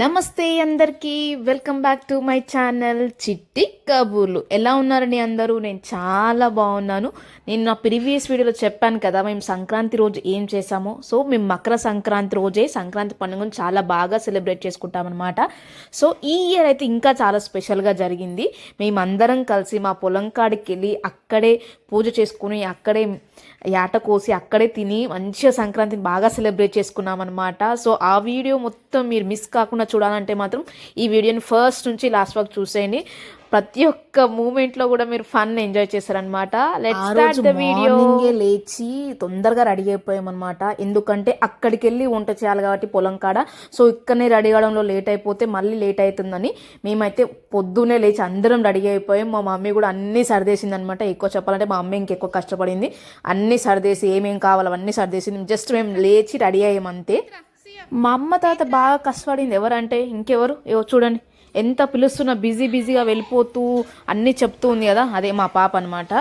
నమస్తే అందరికీ welcome back to my channel Chitti Kaburlu. ఎలా ఉన్నారండి అందరూ? నేను చాలా బాగున్నాను. నేను నా ప్రీవియస్ వీడియోలో చెప్పాను కదా మేము సంక్రాంతి రోజు ఏం చేసామో సో మేము మకర సంక్రాంతి రోజే సంక్రాంతి పండుగను చాలా బాగా సెలబ్రేట్ చేసుకుంటామన్నమాట. సో ఈ ఇయర్ అయితే ఇంకా చాలా స్పెషల్గా జరిగింది. మేమందరం కలిసి మా పొలం కాడికి వెళ్ళి అక్కడే పూజ చేసుకుని అక్కడే యాట కోసి అక్కడే తిని మంచిగా సంక్రాంతిని బాగా సెలబ్రేట్ చేసుకున్నామన్నమాట. సో ఆ వీడియో మొత్తం మీరు మిస్ కాకుండా చూడాలంటే మాత్రం ఈ వీడియోని ఫస్ట్ నుంచి లాస్ట్ వరకు చూసేయండి. ప్రతి ఒక్క మూమెంట్లో కూడా మీరు ఫన్ ఎంజాయ్ చేశారనమాట లేచి తొందరగా రెడీ అయిపోయామన్నమాట. ఎందుకంటే అక్కడికి వెళ్ళి వంట చేయాలి కాబట్టి పొలం కాడ. సో ఇక్కడనే రెడీ అవడంలో లేట్ అయిపోతే మళ్ళీ లేట్ అవుతుందని మేమైతే పొద్దునే లేచి అందరం రెడీ అయిపోయాం. మా మమ్మీ కూడా అన్నీ సర్దేసింది అనమాట ఎక్కువ చెప్పాలంటే మా అమ్మ ఇంకెక్కువ కష్టపడింది. అన్నీ సర్దేసి ఏమేం కావాలి అవన్నీ సర్దేసింది జస్ట్ మేము లేచి రెడీ అయ్యాం అంతే మా అమ్మ తర్వాత బాగా కష్టపడింది. ఎవరంటే ఇంకెవరు? ఏవో చూడండి. ఎంత పిలుస్తున్నా బిజీ బిజీగా వెళ్ళిపోతూ అన్నీ చెప్తూ ఉంది కదా. అదే మా పాప అనమాట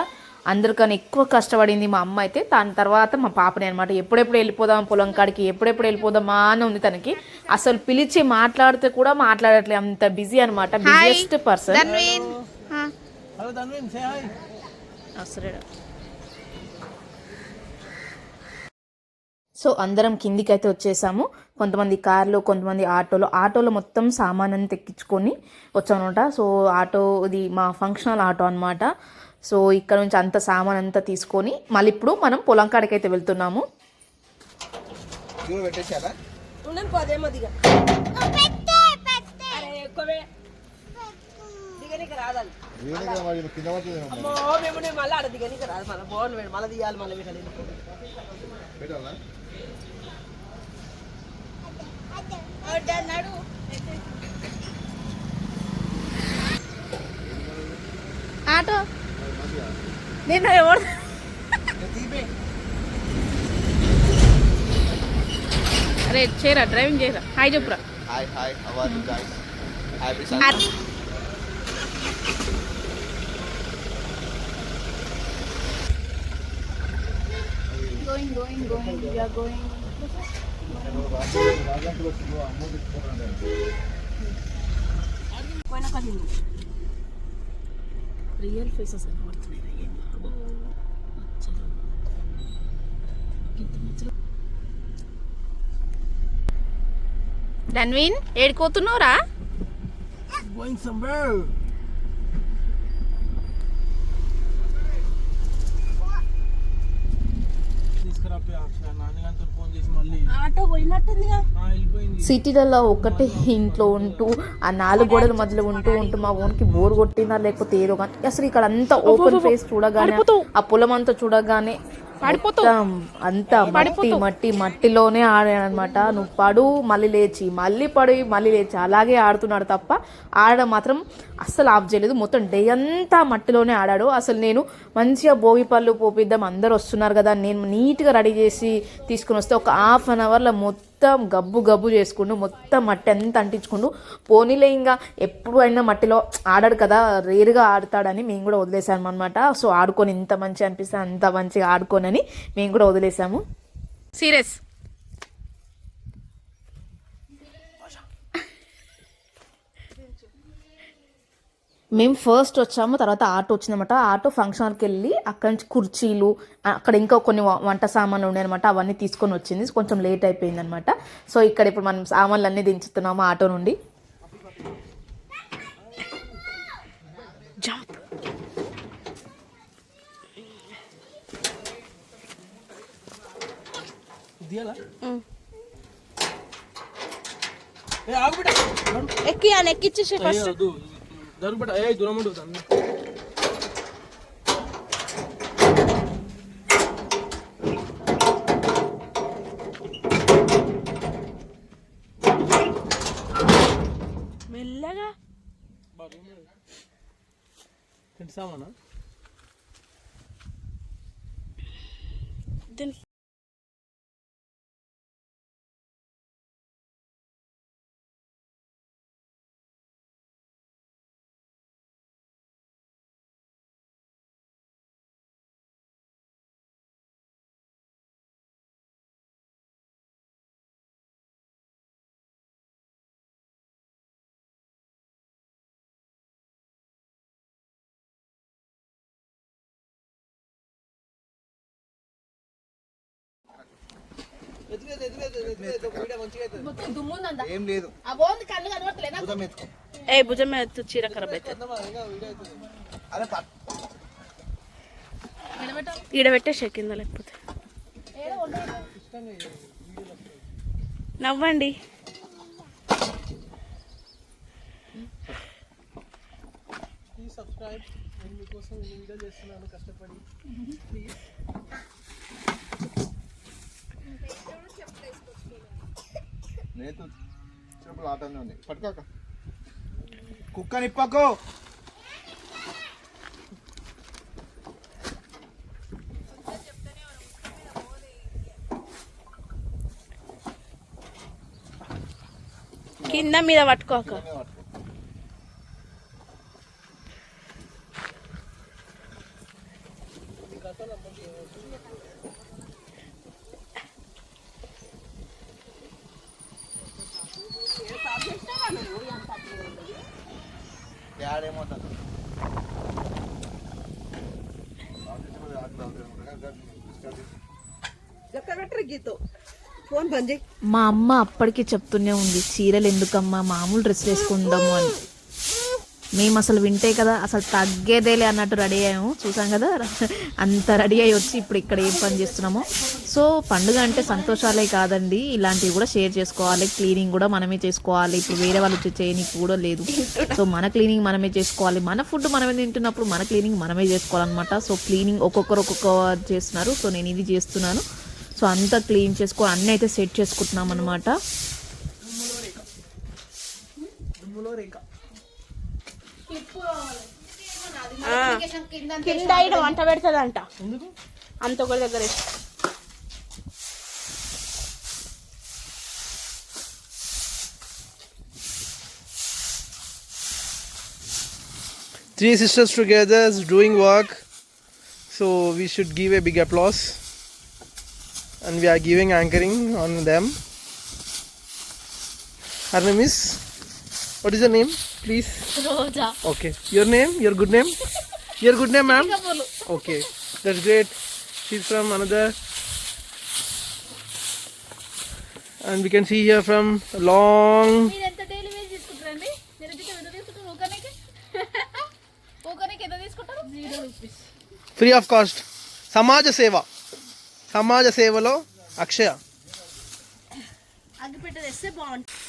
అందరికన్నా ఎక్కువ కష్టపడింది మా అమ్మ అయితే. దాని తర్వాత మా పాపని అనమాట ఎప్పుడెప్పుడు వెళ్ళిపోదాం పొలం కాడికి ఎప్పుడెప్పుడు వెళ్ళిపోదామా అని ఉంది తనకి. అసలు పిలిచి మాట్లాడితే కూడా మాట్లాడట్లేదు అంత బిజీ అనమాట బిజియెస్ట్ పర్సన్. సో అందరం కిందికి అయితే వచ్చేసాము. కొంతమంది కార్లో కొంతమంది ఆటోలో. ఆటోలో మొత్తం సామాన్ అంతా ఎక్కించుకొని వచ్చామన్నమాట. సో ఆటో ఇది మా ఫంక్షనల్ ఆటో అనమాట సో ఇక్కడ నుంచి అంత సామాన్ అంతా తీసుకొని మళ్ళీ ఇప్పుడు మనం పొలం కాడికి అయితే వెళ్తున్నాము మళ్ళీ వీటలు పెట్టాలా ఆటో నేను ఎవరు అరే చేయరా డ్రైవింగ్ చేయరా హాయ్ చెప్పురా hi hi how are you guys happy going going going. We are going. పోయిన కానీ రియల్ ఫేసెస్ కనబడుతున్నాయి ధన్వీన్ ఏడుకోతున్నావురా Going somewhere తీసుకురా నాన్నగారితో ఫోన్ చేసి మళ్ళీ ఆటో పోయినట్టుందిగా. సిటీలలో ఒకటే ఇంట్లో ఉంటూ ఆ నాలుగు గోడల మధ్యలో ఉంటూ ఉంటూ మా ఓన్కి బోర్ కొట్టిందా లేకపోతే ఏదో కానీ అసలు ఇక్కడ అంతా ఓపెన్ ఫేస్ చూడగానే ఆ పొలం అంతా చూడగానే అంతా మట్టి మట్టి మట్టిలోనే ఆడాడనమాట. నువ్వు పడు మళ్ళీ లేచి మళ్ళీ పడి మళ్ళీ లేచి. అలాగే ఆడుతున్నాడు తప్ప ఆడడం మాత్రం అస్సలు ఆఫ్ చేయలేదు. మొత్తం డే అంతా మట్టిలోనే ఆడాడు. అసలు నేను మంచిగా భోగి పళ్ళు పోపిద్దాం అందరు వస్తున్నారు కదా నేను నీట్గా రెడీ చేసి తీసుకుని వస్తే ఒక హాఫ్ అన్ అవర్లో మొత్తం గబ్బు గబ్బు చేసుకుండు మొత్తం మట్టి అంతా అంటించుకుండు. పోనీలే ఇంకా ఎప్పుడు అయినా మట్టిలో ఆడాడు కదా రేరుగా ఆడతాడని మేము కూడా వదిలేసాము అనమాట సో ఆడుకొని ఇంత మంచిగా అనిపిస్తే అంత మంచిగా ఆడుకోనని మేము కూడా వదిలేసాము. సీరియస్. మేము ఫస్ట్ వచ్చాము తర్వాత ఆటో వచ్చిందన్నమాట. ఆటో ఫంక్షన్ హాల్కి వెళ్ళి అక్కడ నుంచి కుర్చీలు అక్కడ ఇంకా కొన్ని వంట సామాన్లు ఉన్నాయన్నమాట. అవన్నీ తీసుకొని వచ్చింది. కొంచెం లేట్ అయిపోయింది అనమాట సో ఇక్కడ ఇప్పుడు మనం సామాన్లు అన్నీ దించుతున్నాము ఆటో నుండి. జంప్. దియాలా ఏ ఆగు బిడ్డ. ఎక్కి ఎక్కిచ్చేసి అయ్యో జరుగు బిడ్డ ఏ దూరం ఉండు. దాన్ని మెల్లగా తింటామన్నా ఏం లేదు. ఏ భుజం మీద చీర ఖరాబ్ అవుతుంది వద్దామా? ఇంకా వీడియో అవుతుంది. అరే పట్ నిలబెట్టాలి ఈడ పెట్టేసే కింద లేకపోతే. నవ్వండి. ప్లీజ్ సబ్స్క్రైబ్ నేను మీకోసం ఈ వీడియో చేస్తున్నాను కష్టపడి. ప్లీజ్ నేతు చెప్పులు ఆటనే ఉన్నాయి పట్టుకోక. కుక్క నిప్పకు. కింద మీద పట్టుకోక. డాడ్ ఏమవుతాను గీతో ఫోన్ బంద్ చేయి మా అమ్మ అప్పటికి చెప్తూనే ఉంది చీరలు ఎందుకమ్మా? మామూలు డ్రెస్ వేసుకుందాము అని. మేము అసలు వింటే కదా అసలు తగ్గేదేలే అన్నట్టు రెడీ అయ్యాము. చూసాం కదా అంత రెడీ అయ్యి వచ్చి ఇప్పుడు ఇక్కడ ఏం పని చేస్తున్నామో. సో పండుగ అంటే సంతోషాలే కాదండి. ఇలాంటివి కూడా షేర్ చేసుకోవాలి. క్లీనింగ్ కూడా మనమే చేసుకోవాలి. ఇప్పుడు వేరే వాళ్ళు వచ్చి చేయనీకి కూడా లేదు. సో మన క్లీనింగ్ మనమే చేసుకోవాలి. మన ఫుడ్ మనమే తింటున్నప్పుడు మన క్లీనింగ్ మనమే చేసుకోవాలన్నమాట. సో క్లీనింగ్ ఒక్కొక్కరు ఒక్కొక్క చేస్తున్నారు. సో నేను ఇది చేస్తున్నాను. సో అంతా క్లీన్ చేసుకో అన్నీ అయితే సెట్ చేసుకుంటున్నాం అనమాట రేఖ. కింద ఈడ వంట పెడుతుందంట ఎందుకు అంత ఒకటి దగ్గర వేసి. three sisters together is doing work so we should give a big applause and we are giving anchoring on them her name is what is your name please Roja okay your name your good name your good name ma'am okay that's great she's from another and we can see here from a long మీరు ఎంత daily wage తీసుకుంటారండి మీరు ఎంత ఎంత తీసుకుంటారు ఊకనికి ఊకనికి ఎంత తీసుకుంటారు zero rupees free of cost సమాజ సేవ సమాజ సేవలో అక్షయ అగ్గిపెట్ట తెస్తే బాగుంటుంది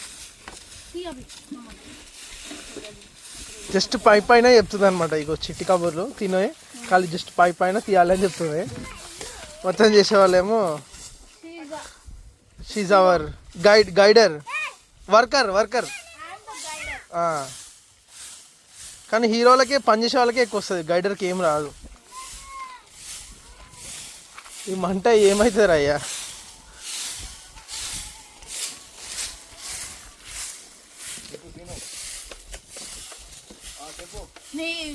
జస్ట్ పై పైన చెప్తుంది అనమాట ఇగో చిట్టి కబుర్లు తినే ఖాళీ జస్ట్ పై పైన తీయాలని చెప్తుంది. మొత్తం చేసేవాళ్ళేమో she's our guide guider. Worker worker. కానీ హీరోలకే పనిచేసే వాళ్ళకే ఎక్కువ వస్తుంది. గైడర్కి ఏం రాదు. ఈ మంట ఏమవుతుంది అయ్యా?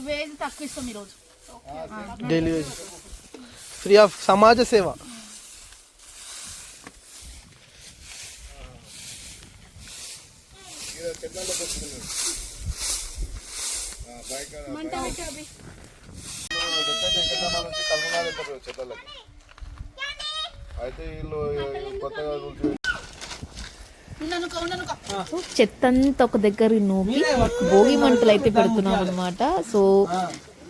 నీ వేజ్ తక్కువ ఇస్తాం ఈరోజు డైలీ వేజ్ ఫ్రీ ఆఫ్ సమాజ సేవ చెట్లకి అయితే వీళ్ళు కొత్తగా రూల్స్ చెత్త అంతా ఒక దగ్గర నూకి భోగి మంటలు అయితే పెడుతున్నాం అనమాట సో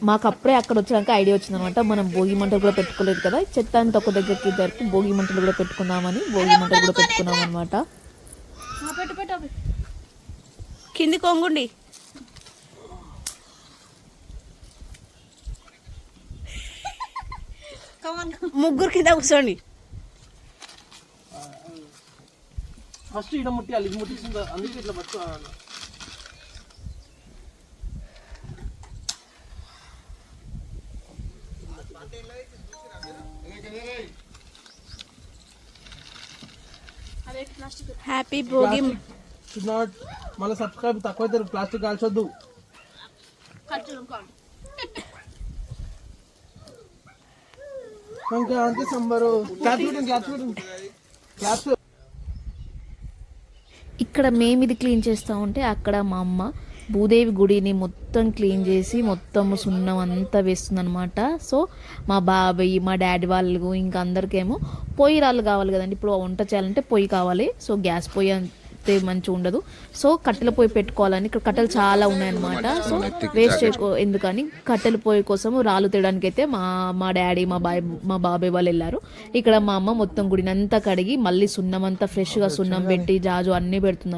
మాకు అప్పుడే అక్కడ వచ్చినాక ఐడియా వచ్చింది అనమాట మనం భోగి మంటలు కూడా పెట్టుకోలేదు కదా. చెత్త అంతా ఒక దగ్గరికి జరిపి భోగి మంటలు కూడా పెట్టుకుందామని భోగి మంటలు కూడా పెట్టుకున్నాం అనమాట కింది కొంగుండి. ముగ్గురు కింద కూర్చోండి. ఫస్ట్ ఇడ ముట్టియాలి ఇది ముట్టించింది? అందుకే ఇట్లా పట్టుకోవాలి హ్యాపీ భోగి నాట్ మళ్ళీ సబ్స్క్రైబ్ తక్కువ అవుతారు ప్లాస్టిక్ కాల్చొద్దు. ఇంకా అంతే సంబరు. చూడండి క్లాత్ ఇక్కడ మేము ఇది క్లీన్ చేస్తూ ఉంటే అక్కడ మా అమ్మ భూదేవి గుడిని మొత్తం క్లీన్ చేసి మొత్తం సున్నం అంతా వేస్తుంది అనమాట సో మా బాబాయ్ మా డాడీ వాళ్ళు ఇంకా అందరికేమో పొయ్యి రాళ్ళు కావాలి కదండి. ఇప్పుడు వంట చేయాలంటే పొయ్యి కావాలి. సో గ్యాస్ పొయ్యి అంతే మంచిగా ఉండదు. సో కట్టెల పొయ్యి పెట్టుకోవాలని ఇక్కడ కట్టెలు చాలా ఉన్నాయన్నమాట. సో వేస్ట్ చేయకో ఎందుకని? కట్టెల పొయ్యి కోసం రాళ్ళు తేయడానికి అయితే మా మా డాడీ మా బాయ్ మా బాబాయ్ వాళ్ళు వెళ్ళారు. ఇక్కడ మా అమ్మ మొత్తం గుడిని అంతా కడిగి మళ్ళీ సున్నం అంతా ఫ్రెష్గా సున్నం పెట్టి జాజు అన్నీ పెడుతుంది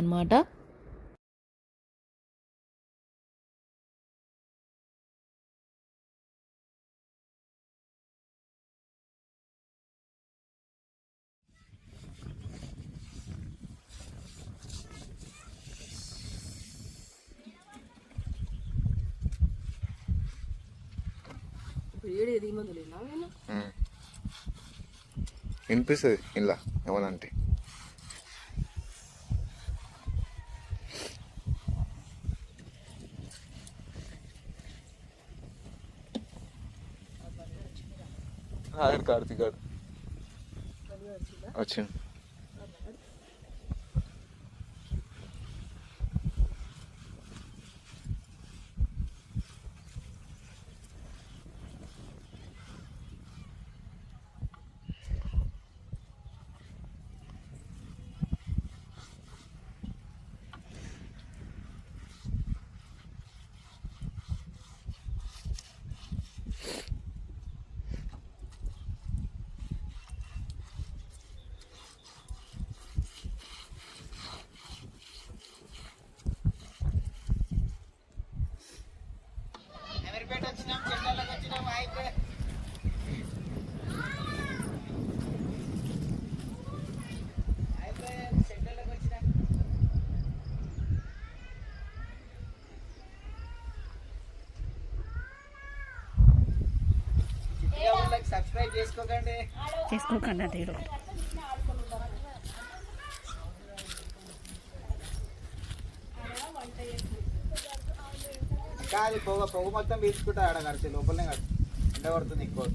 వినిపిస్తుంది. ఇలా ఏమనంటే కార్తీక్ గారు వచ్చింది. చేసుకోకండి. అది కాదు పొగ పొగ మొత్తం పీల్చుకుంటా ఆడ కడితే లోపలనే కడు ఎండ పడుతుంది ఎక్కువ.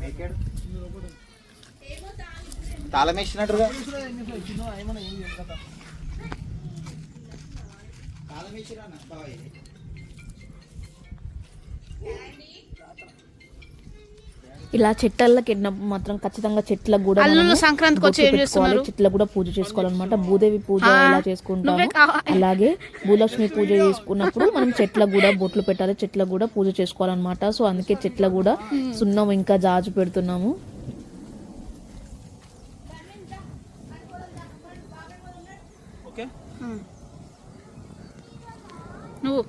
మేకేడు తాళం వేసినట్టుగా. తాళం వేసిరా బాబాయ్. ఇలా చెట్లకి వెళ్ళినప్పుడు మాత్రం ఖచ్చితంగా చెట్లకు కూడా సంక్రాంతికి వచ్చి ఏం పెట్టుకోవాలి. చేస్తున్నారు? చెట్లకు కూడా పూజ చేసుకోవాలన్నమాట భూదేవి పూజ ఎలా చేసుకుంటాము. అలాగే భూలక్ష్మి పూజ చేసుకున్నప్పుడు మనం చెట్లకు కూడా బొట్లు పెట్టాలి చెట్లకు కూడా పూజ చేసుకోవాలన్నమాట సో అందుకే చెట్లకు కూడా సున్నం ఇంకా జాజు పెడుతున్నాము నువ్వు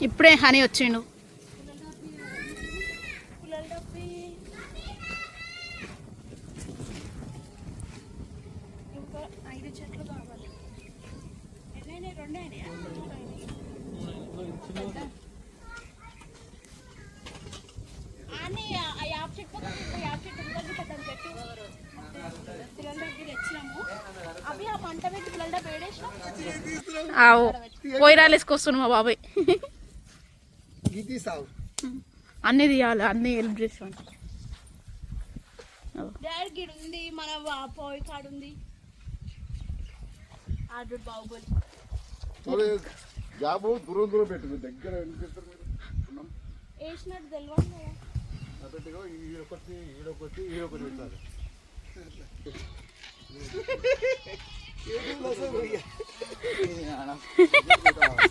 ఇప్పుడే హనీ వచ్చిండు. పోయిరాలు వేసుకొస్తున్నాడు మా బాబాయ్. సాగు అన్నీ తీయాలి అన్నీ హెల్ప్ చేసాను డాడీ ఉంది మన పోయి కాడు ఉంది. ఆడు బాహుబలి. జాబు దూరం దూరం పెట్టు దగ్గర వేసినట్టు తెలియదు కదా. ఈడొకటి ఈడొకటి ఈడొకటి పెట్టాలి.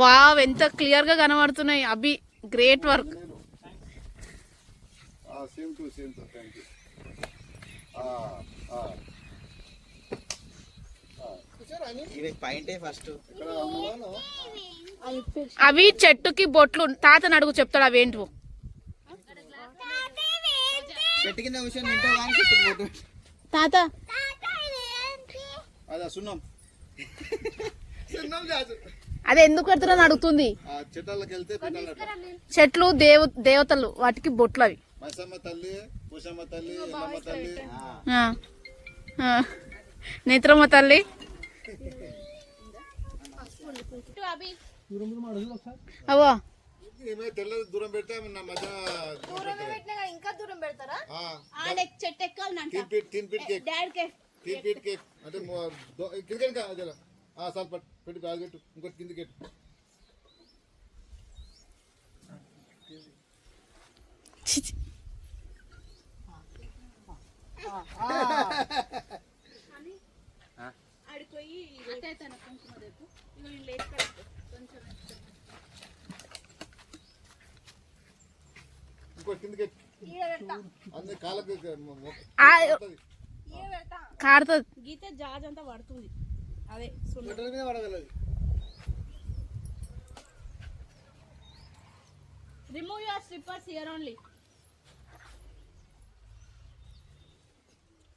వావ్ ఎంత క్లియర్గా కనబడుతున్నాయి. అభి గ్రేట్ వర్క్ అవి చెట్టుకి బొట్లు తాతని అడుగు చెప్తాడు చెట్టు పోటు తాత. సున్నం. అదే ఎందుకు పెడతారని అడుగుతుంది. చెట్లు దేవ దేవతలు వాటికి బొట్లు అవి. నేత్రమ్మ తల్లి. అవో ఈమె తెల్ల దూరం పెడితే ఇంకా దూరం పెడతారా? చెట్టు పట్టు బ్యాగ్ పెట్టు ఇంకోటి కిందకి పెట్టు ఇంకోటి కిందకి కాళ్ళకి కారుతుంది. గీత జాజ్ అంతా పడుతుంది. అదే సున్నం. గొడ్డలి మీద పడగలదు. Remove your slippers here only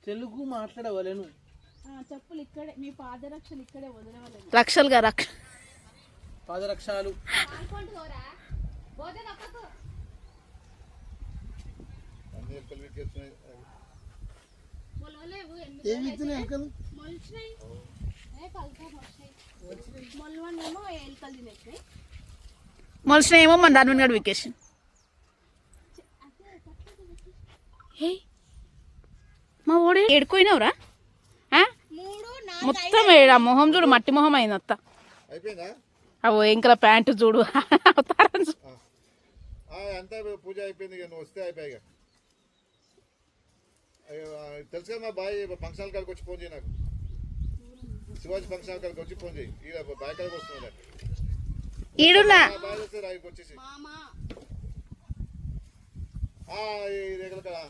Telugu మాట్లాడవలేను చెప్పులు ఇక్కడే మీ పాదరక్షలు ఇక్కడే వదిలేవాళ్ళు రక్షలుగా రక్ష పాదరక్షాలు ఏ మొలిసిన ఏమో మన దాని గడు వెకేషన్. హే మా ఓడే ఏడుకోయినావురా మొత్తం ఏడు మొహం చూడు మట్టి మొహం అయింది అత్త అవో ఇంకా ప్యాంటు చూడు. అవతారం పూజ అయిపోయింది వస్తే అయిపోయి ఇక. అయ్యో, ఆ, తెలుసు కదా మా బాయ్ ఫంక్షన్ కాడికి వచ్చి ఫోన్ చేయి నాకు. శివాజీ ఫంక్షన్ కాడికి వచ్చి ఫోన్ చేయి. ఈడ బాయ్ కాడికి వస్తున్నాడు ఈడున్నా. వచ్చేసి మామా. ఆ, ఈ రేగల కదా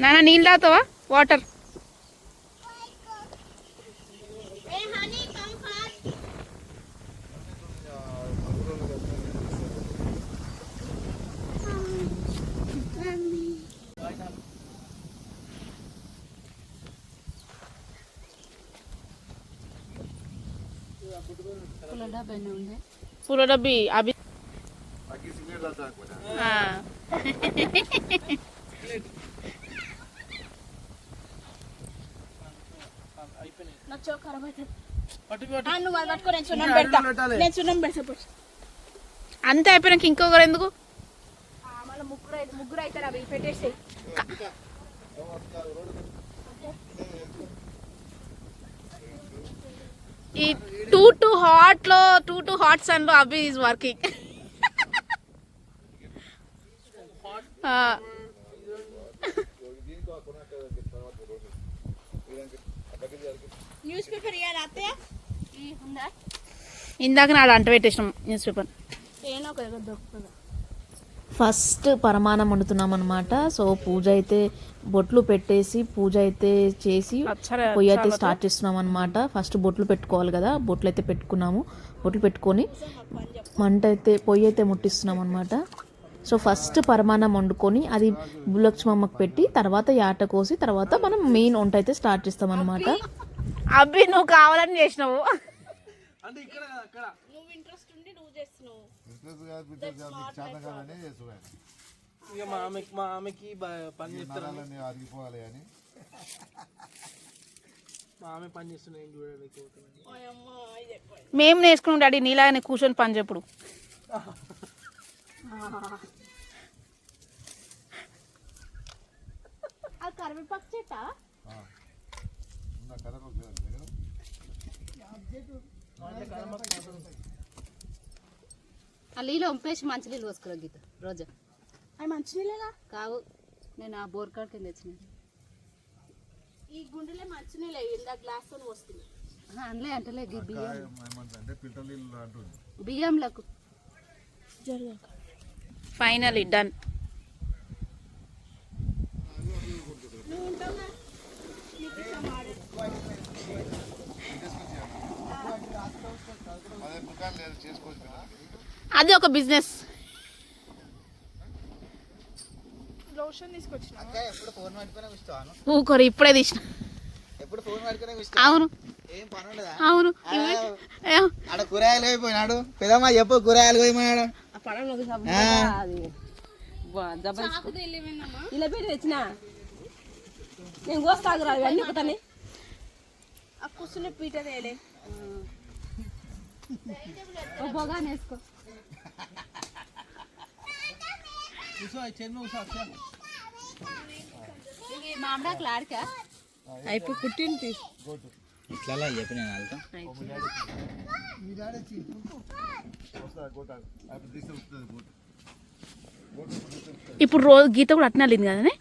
నాన్న నీళ్ళు తాగుతావా? Water hey honey come fast పూల డబ్బి అభి అగ్గి సిగరెట్ తాగుతా అనుకున్నా. ఆ. నా చో ఖరాబ్ అవుతుంది పట్టు పట్టు ఆ, నువ్వు అది పట్టుకో నేను సున్నం పెడతా పెట్టాలి. నేను సున్నం పెడతా. పో. అంతే అయిపోయినాక ఇంకొకరు ఎందుకు? ముగ్గురు అయితే ముగ్గురు అవుతారు అవి పెట్టేసి ఈ టూ టూ హాట్లో టూ టూ హాట్ సన్లో Abhi is working newspaper ఇందాక నాడు అంట పెట్టేసినాం న్యూస్ పేపర్ ఫస్ట్ పరమాణం వండుతున్నాం అనమాట సో పూజ అయితే బొట్లు పెట్టేసి పూజ అయితే చేసి పొయ్యి అయితే స్టార్ట్ చేస్తున్నాం అనమాట ఫస్ట్ బొట్లు పెట్టుకోవాలి కదా బొట్లు అయితే పెట్టుకున్నాము. బొట్లు పెట్టుకొని మంట అయితే పొయ్యి అయితే ముట్టిస్తున్నాం అనమాట సో ఫస్ట్ పరమాణం వండుకొని అది బులక్ష్మమ్మకి పెట్టి తర్వాత యాట కోసి తర్వాత మనం మెయిన్ వంట అయితే స్టార్ట్ చేస్తాం అనమాట అభి నువ్వు కావాలని చేసినావు. అంటే ఇక్కడ కదా అక్కడ నువ్వు ఇంట్రెస్ట్ ఉండి నువ్వు చేస్తున్నావు. ఇక మా ఆమెకి మా ఆమెకి పని చేస్తారు? నరాలన్నీ అరిగిపోవాలి అని. మా ఆమె పని చేస్తున్నాయి మేము నేర్చుకున్నాం డాడీ నీలాగానే కూర్చొని పని చెప్పుడు. కరివేపాకు చెట్ట? ఆ. నీళ్ళు వంపేసి మంచి నీళ్ళు పోసుకురా గీత రోజా. అవి మంచినీళ్ళేగా కావు. నేను ఆ బోర్ కాడికి తెచ్చిన. ఈ గుండెలే మంచినీళ్ళే ఇందా గ్లాస్తో వస్తుంది అందులో అంటలే గీ బియ్యం. బియ్యంలకు. ఫైనల్ డన్ కదా. అది ఒక బిజినెస్ ఎప్పుడు ఫోన్ పట్టుకునే కూర్చోవాను. ఊకోరు ఇప్పుడే తీసిన. ఎప్పుడు ఫోన్ పట్టుకునే కూర్చో అవును. ఏం పని ఉండదా? అవును. ఆడ కూరగాయలు పోయిపోయినాడు పెదమ్మా చెప్పు కూరగాయలు జబర్దస్త్ ఇలా పెట్టి తెచ్చిన? నేను కోస్తాగురా ఇవన్నీ ఒకటని. ఆ కూర్చునే పీట తేలే. వేసుకో. అయిపోయి కుట్టింది తీసి. ఇట్లా చెప్పి నేను వెళ్తాం ఇప్పుడు రోజు గీత కూడా అట్నే వెళ్ళింది కదనే?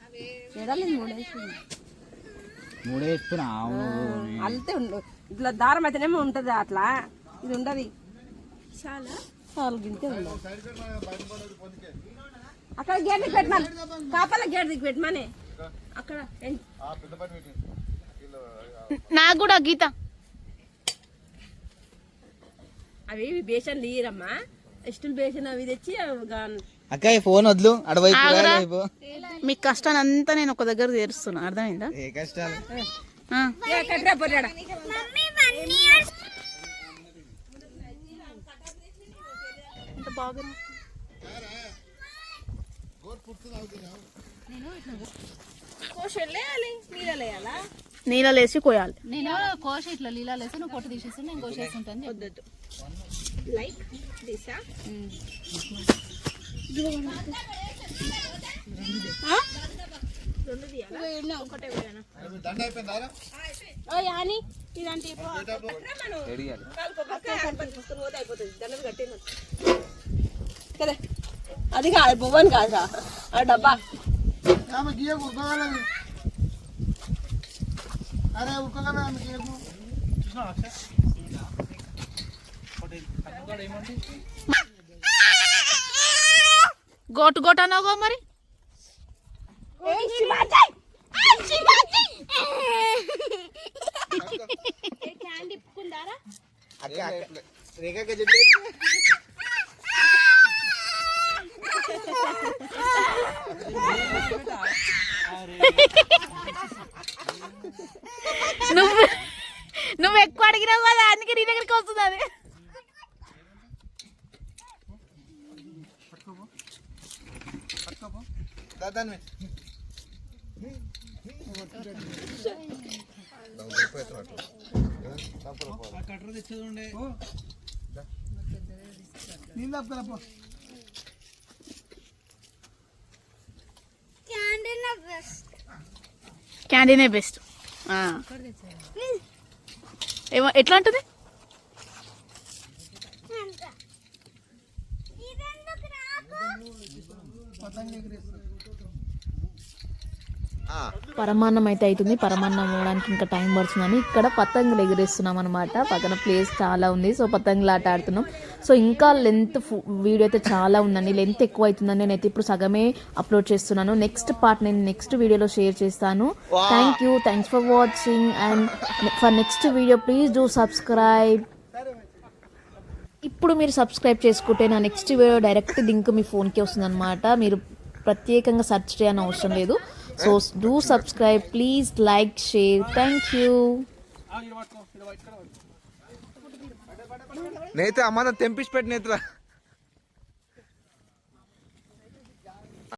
మూడే ఇస్తున్నా అవును. అల్తే ఉండు. ఇట్లా దారం అయితేనేమో ఉంటది అట్లా. ఇది ఉండదు. చాలా. చాలా గింతే ఉండదు అక్కడ గేట్ దిగి పెట్టమని. కాపల గేట్ దిగి పెట్టమని. అక్కడ నాకు కూడా గీత. అవి బేషన్ తీయరమ్మా. స్టీల్ బేషన్ అవి తెచ్చి అక్క ఈ ఫోన్ వద్దు అడవైపు మీ కష్టాన్ని అంతా నేను ఒక దగ్గర తీరుస్తున్నా. అర్థమైందా? ఏ కష్టాలు? ఆ. నీళ్ళలో వేసి కోయాలి నేను కోసి ఇట్లా లీలాలు వేసి నువ్వు పొట్టు తీసేసి నేను కోసేస్తుంటాను వద్దొద్దు లైక్ దిశా దండ అది కాదు భువన్ కాదురా ఆ డబ్బా? గోటు గోటు అన్నావుగా మరి? క్యాండీ अरे క్యాండీనే బెస్ట్. ఏమో ఎట్లా ఉంటుంది పరమాన్నం అయితే అవుతుంది పరమాన్నం అవ్వడానికి ఇంకా టైం పడుతుందని ఇక్కడ పతంగులు ఎగిరేస్తున్నాం అనమాట పక్కన ప్లేస్ చాలా ఉంది. సో పతంగులు ఆట ఆడుతున్నాం. సో ఇంకా లెంత్ వీడియో అయితే చాలా ఉందండి. లెంత్ ఎక్కువ అవుతుందని నేనైతే ఇప్పుడు సగమే అప్లోడ్ చేస్తున్నాను. నెక్స్ట్ పార్ట్ నేను నెక్స్ట్ వీడియోలో షేర్ చేస్తాను. Thank you. Thanks for watching. And for next video please do subscribe. ఇప్పుడు మీరు సబ్స్క్రైబ్ చేసుకుంటే నా నెక్స్ట్ వీడియో డైరెక్ట్ లింక్ మీ ఫోన్కి వస్తుంది అనమాట మీరు ప్రత్యేకంగా సెర్చ్ చేయని అవసరం లేదు. So do subscribe please like share thank you నేత అమ్మ తెంపించి పెట్టినేత్రా